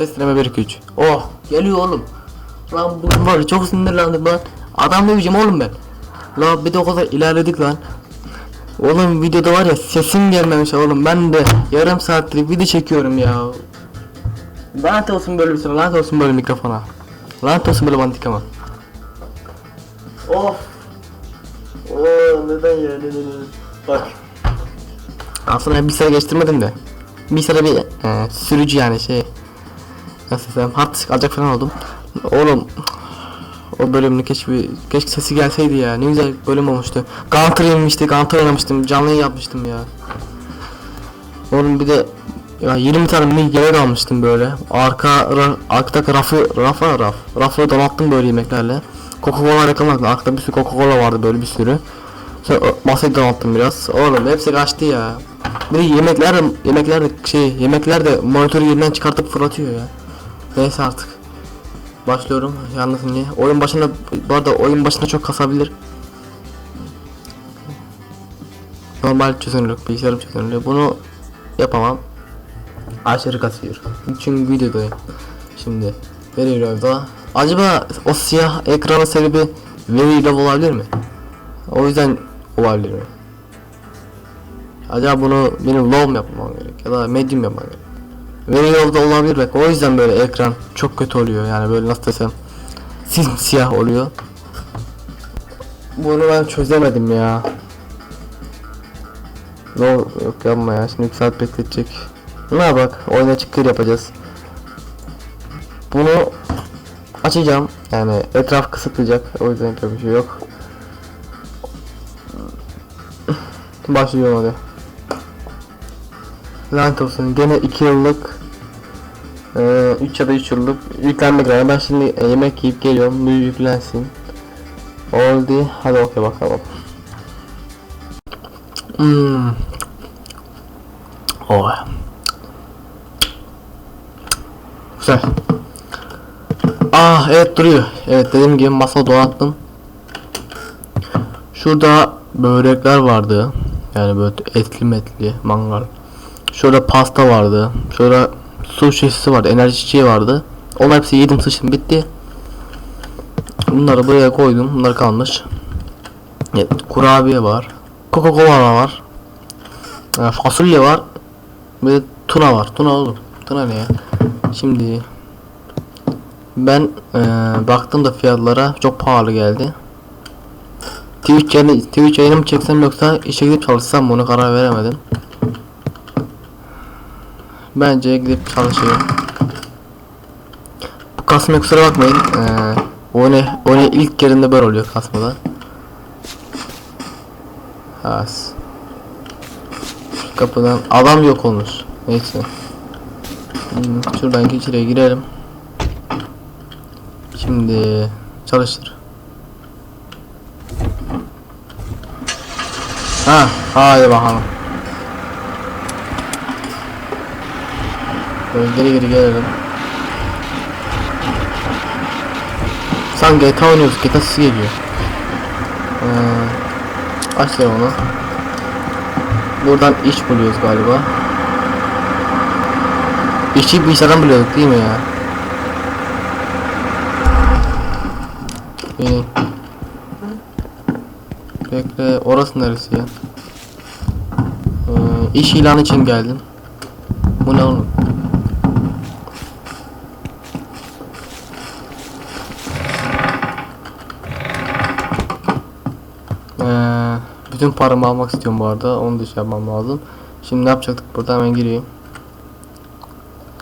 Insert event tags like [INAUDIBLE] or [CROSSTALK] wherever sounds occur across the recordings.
Sesleme 1 2 3. Oh geliyor oğlum. Lan bu var çok sinirlendim lan. Adam döveceğim oğlum ben. La bir de o kadar ilerledik lan. Oğlum videoda var ya sesim gelmemiş oğlum. Ben de yarım saattir video çekiyorum ya. Lanet olsun böyle bir şey. Lanet olsun böyle mikrofona. Lanet olsun böyle bantikama. Of. Oo neden ya neden neden. Bak. Aslında bir sıra geçtirmedim de. Bir sıra bir e, sürücü yani şey. Nasıl desem hard disk alacak falan oldum. Oğlum o bölümünü keşke keşke sesi gelseydi ya. Ne güzel bölüm olmuştu. Gunter yemişti, Gunter oynamıştım. Canlı yayın yapmıştım ya. Oğlum bir de ya 20 tane mini yemek almıştım böyle. Arka ra, arkadaki rafı rafa raf. Rafı donattım böyle yemeklerle. Coca-Cola reklamı vardı. Arkada bir sürü Coca-Cola vardı böyle bir sürü. Sonra masayı donattım biraz. Oğlum hepsi kaçtı ya. Bir de yemekler yemekler şey yemekler de monitörü yerinden çıkartıp fırlatıyor ya. Neyse artık. Başlıyorum yalnız niye? Oyun başında bu arada oyun başında çok kasabilir. Normal çözünürlük, bilgisayarım çözünürlüğü. Bunu yapamam. Aşırı kasıyor. Çünkü videodayım. Şimdi veriyorum da. Acaba o siyah ekranın sebebi very low olabilir mi? O yüzden olabilir mi? Acaba bunu benim low mu yapmam gerek ya da medium yapmam gerek? Very low da olabilir belki o yüzden böyle ekran çok kötü oluyor yani böyle nasıl desem siyah oluyor. Bunu ben çözemedim ya. No yok yapma ya şimdi 2 saat bekletecek. Ne bak oyuna çıkır yapacağız. Bunu açacağım yani etraf kısıtlayacak o yüzden yapacak bir şey yok. Başlıyorum hadi. Lanet olsun gene 2 yıllık 3 ya da 3 yıllık yüklenmek lazım. Ben şimdi e, yemek yiyip geliyorum. Bu yüklensin. Oldu. Hadi okey bakalım. Hmm. Oh. Güzel. Ah evet duruyor. Evet dediğim gibi masa donattım. Şurada börekler vardı. Yani böyle etli metli mangal. Şurada pasta vardı. Şurada su şişesi vardı. Enerji çiçeği vardı. Onlar hepsi yedim sıçtım bitti. Bunları buraya koydum. Bunlar kalmış. Evet, kurabiye var. Coca-Cola var. Ha, fasulye var. De tuna var. Tuna oğlum. Tuna ne ya? Şimdi ben eee baktım da fiyatlara çok pahalı geldi. Twitch yayını, Twitch yayını mı çeksem yoksa işe gidip çalışsam onu karar veremedim. Bence gidip çalışayım. Bu kasmaya kusura bakmayın. Ee, o ne, o ne ilk yerinde böyle oluyor kasmada. Has. Kapıdan adam yok olmuş. Neyse. Hmm, şuradan içeriye girelim. Şimdi çalıştır. Ha, hadi bakalım. Böyle geri geri gelelim. Sanki GTA oynuyoruz. GTA sesi geliyor. Ee, onu. Buradan iş buluyoruz galiba. İşi bilgisayardan buluyorduk değil mi ya? İyi. Bekle orası neresi ya? Ee, iş ilanı için geldim. Bu ne oğlum? Ee, bütün paramı almak istiyorum bu arada. Onu da şey yapmam lazım. Şimdi ne yapacaktık burada hemen gireyim.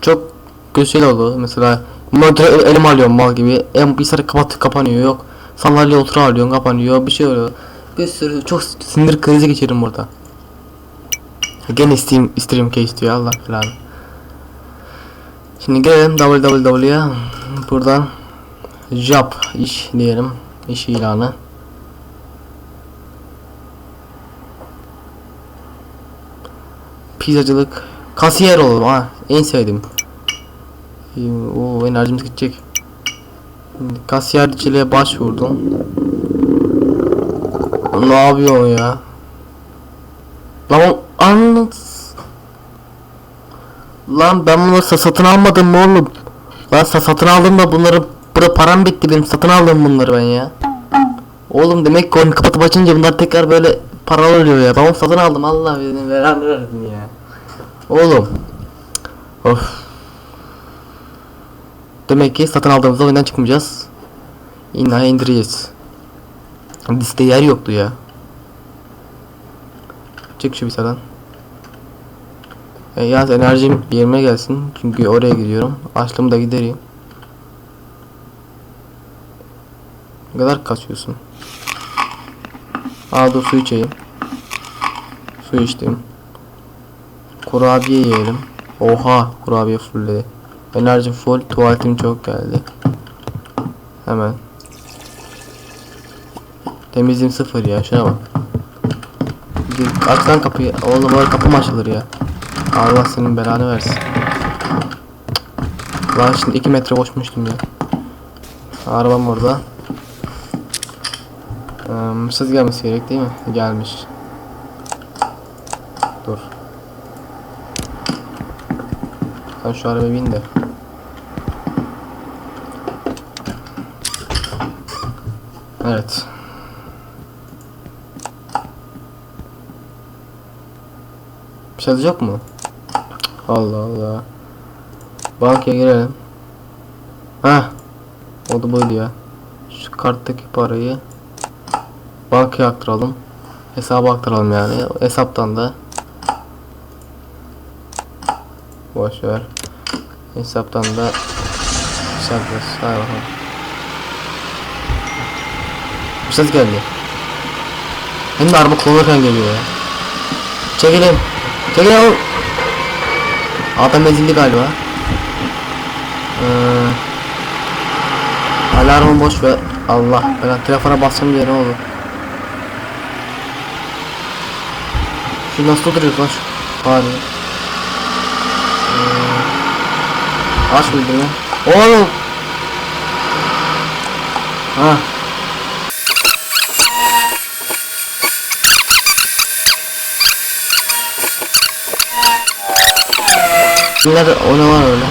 Çok kötü oldu. Mesela monitörü elim alıyorum mal gibi. En bilgisayarı kapat kapanıyor yok. Sandalye otur alıyorsun kapanıyor bir şey oluyor. Bir sürü çok sinir krizi geçirdim burada. Gene Steam stream case diyor Allah falan. Şimdi gelelim www'ya. Buradan job iş diyelim. İş ilanı. Pizzacılık. Kasiyer olalım ha. En sevdiğim. O enerjimiz gidecek. Kasiyerciliğe başvurdum. Ne yapıyor ya? Lan anlat. Lan ben bunu sa- satın almadım mı oğlum? Lan sa- satın aldım da bunları burada param bitti benim satın aldım bunları ben ya. Oğlum demek ki oyunu kapatıp açınca bunlar tekrar böyle paralar oluyor ya. Ben onu satın aldım Allah benim veren ya. Oğlum. Of. Demek ki satın aldığımızda oyundan çıkmayacağız. İnna indireceğiz. Liste yer yoktu ya. Çık şu bilgisayardan. E, yaz enerjim yerime gelsin. Çünkü oraya gidiyorum. Açlığımı da gidereyim. Ne kadar kaçıyorsun? Aa dur su içeyim. Su içtim. Kurabiye yiyelim. Oha kurabiye fullledi. Enerjim full. Tuvaletim çok geldi. Hemen. Temizliğim sıfır ya. Şuna bak. Gir, Aç lan kapıyı. Oğlum öyle kapı açılır ya? Allah senin belanı versin. Lan şimdi 2 metre koşmuştum ya. Arabam orada. Ee, ses gelmesi gerek değil mi? Gelmiş. Sen şu arabaya bin de. Evet. Bir şey yok mu? Allah Allah. Bankaya girelim. Heh. Oldu buydu ya. Şu karttaki parayı bankaya aktaralım. Hesaba aktaralım yani. Hesaptan da boş ver. Hesaptan da hesaplas. Hadi bakalım. Ses geldi. Hem de araba kullanırken geliyor ya. Çekilin. Çekilin oğlum. Adam ezildi galiba. Ee, alarmı boş ver. Allah. Ben telefona bassam diye ne oldu? Şu nasıl duruyor lan şu fare? Ee, aç bildirimi. Oğlum. Ha. Bunlar o ne var öyle?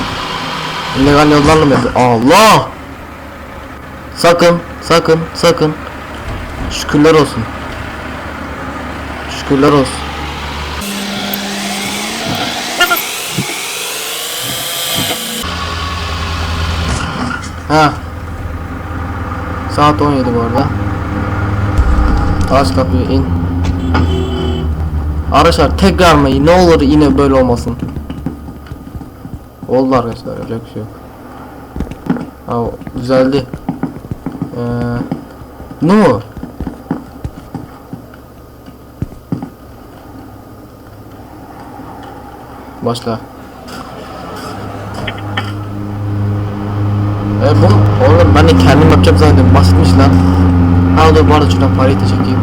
İllegal yollarla mı yapıyor? Allah! Sakın, sakın, sakın. Şükürler olsun. Şükürler olsun. Ha. Saat 17 bu arada. Aç kapıyı in. Arkadaşlar tekrar mı? Ne olur yine böyle olmasın. Oldu arkadaşlar öyle bir şey yok. Ha düzeldi. Ee, ne o? Başla. E oğlum ben de kendim yapacağım zannediyorum basitmiş lan. Ha dur bu arada şuradan parayı da çekeyim.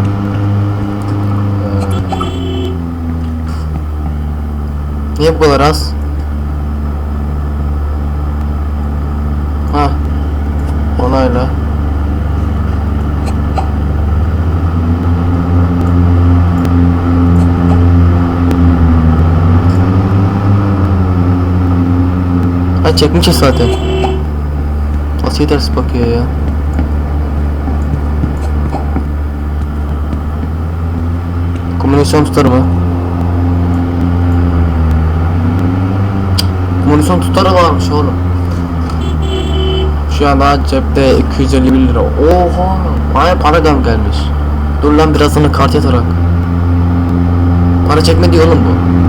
Ee, Niye bu kadar az? Ha. Onayla. Ha çekmişiz zaten. Nasıl ters bakıyor ya. Komünisyon tutar mı? Komünisyon tutarı varmış oğlum. Şu an daha cepte 251 lira. Oha! Baya para gam gelmiş. Dur lan birazını kart yatarak. Para çekme diyor oğlum bu.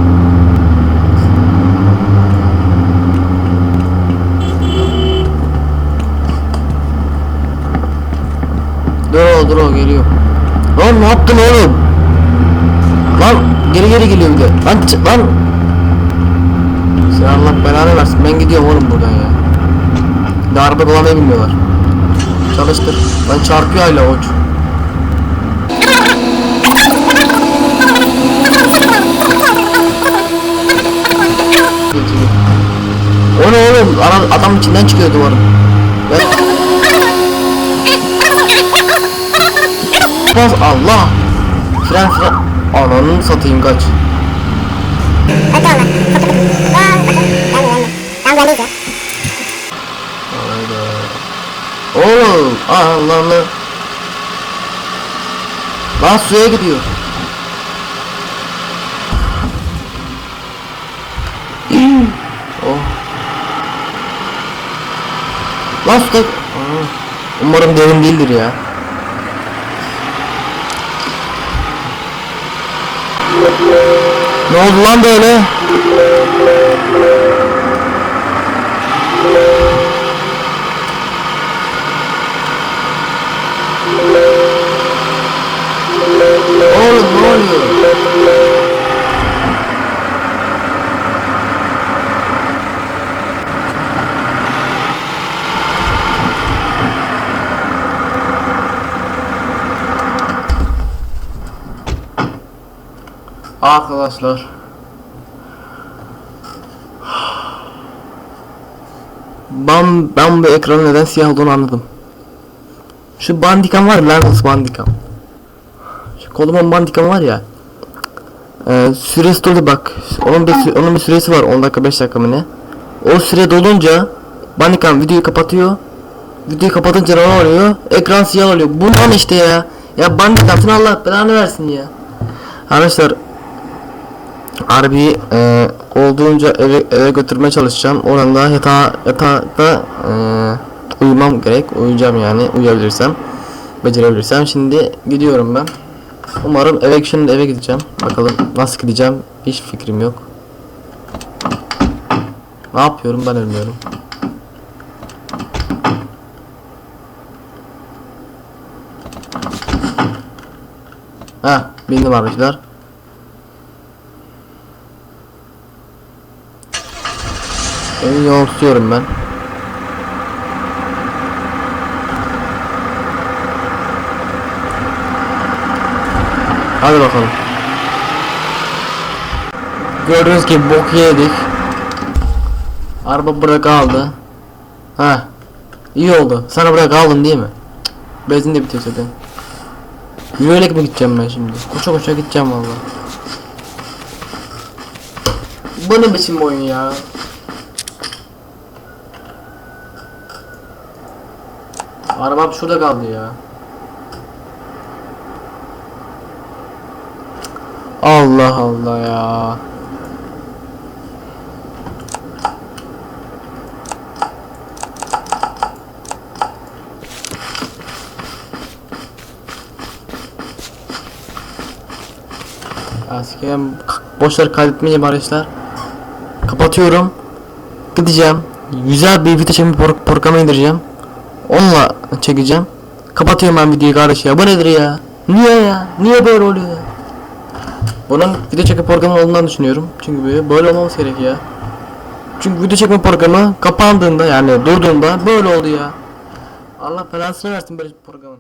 Dur o dur o geliyor. Lan ne yaptın oğlum? Lan geri geri geliyor bir de. Lan lan. Sen Allah belanı versin. Ben gidiyorum oğlum buradan ya. Araba kullanmayı bilmiyorlar. Çalıştır. Lan çarpıyor hala oç. [LAUGHS] O ne oğlum? Adam içinden çıkıyor duvarın. Ben... Bas Allah. Fren fren. Ananı satayım kaç. Oğlum Allah Allah. Lan suya gidiyor. oh. Lan suda... Umarım derin değildir ya. Ne oldu lan böyle? Arkadaşlar Ben, ben bu ekranın neden siyah olduğunu anladım. Şu bandikam var lanet bandikam. Şu kolumun bandikam var ya. Ee, süresi doldu bak. Onun bir, onun bir süresi var 10 dakika 5 dakika mı ne? O süre dolunca bandikam videoyu kapatıyor. Videoyu kapatınca ne oluyor? Ekran siyah oluyor. Bundan işte ya. Ya bandikam Allah belanı versin ya. Arkadaşlar Harbi e, olduğunca eve, eve götürmeye çalışacağım. Oranda yatağa, yatakta e, uyumam gerek. Uyuyacağım yani uyuyabilirsem. Becerebilirsem. Şimdi gidiyorum ben. Umarım eve şimdi eve gideceğim. Bakalım nasıl gideceğim. Hiç fikrim yok. Ne yapıyorum ben ölmüyorum. Ha, bindim arkadaşlar. Evi yolsuyorum ben. Hadi bakalım. Gördüğünüz gibi bok yedik. Araba burada kaldı. Ha. İyi oldu. Sana burada kaldım değil mi? Benzin de bitiyor zaten. Yürüyerek mi gideceğim ben şimdi? Koşa koşa gideceğim valla. Bu ne biçim oyun ya? Arabam şurada kaldı ya. Allah Allah ya. Askerem boşver kaydetmeyeceğim arkadaşlar. Kapatıyorum. Gideceğim. Güzel bir çekme pro- programı indireceğim. Onunla çekeceğim. Kapatıyorum ben videoyu kardeş ya. Bu nedir ya? Niye ya? Niye böyle oluyor ya? Bunun video çekme programı olduğundan düşünüyorum. Çünkü böyle, böyle olmaması gerek ya. Çünkü video çekme programı kapandığında yani durduğunda böyle oldu ya. Allah belasını versin böyle programın.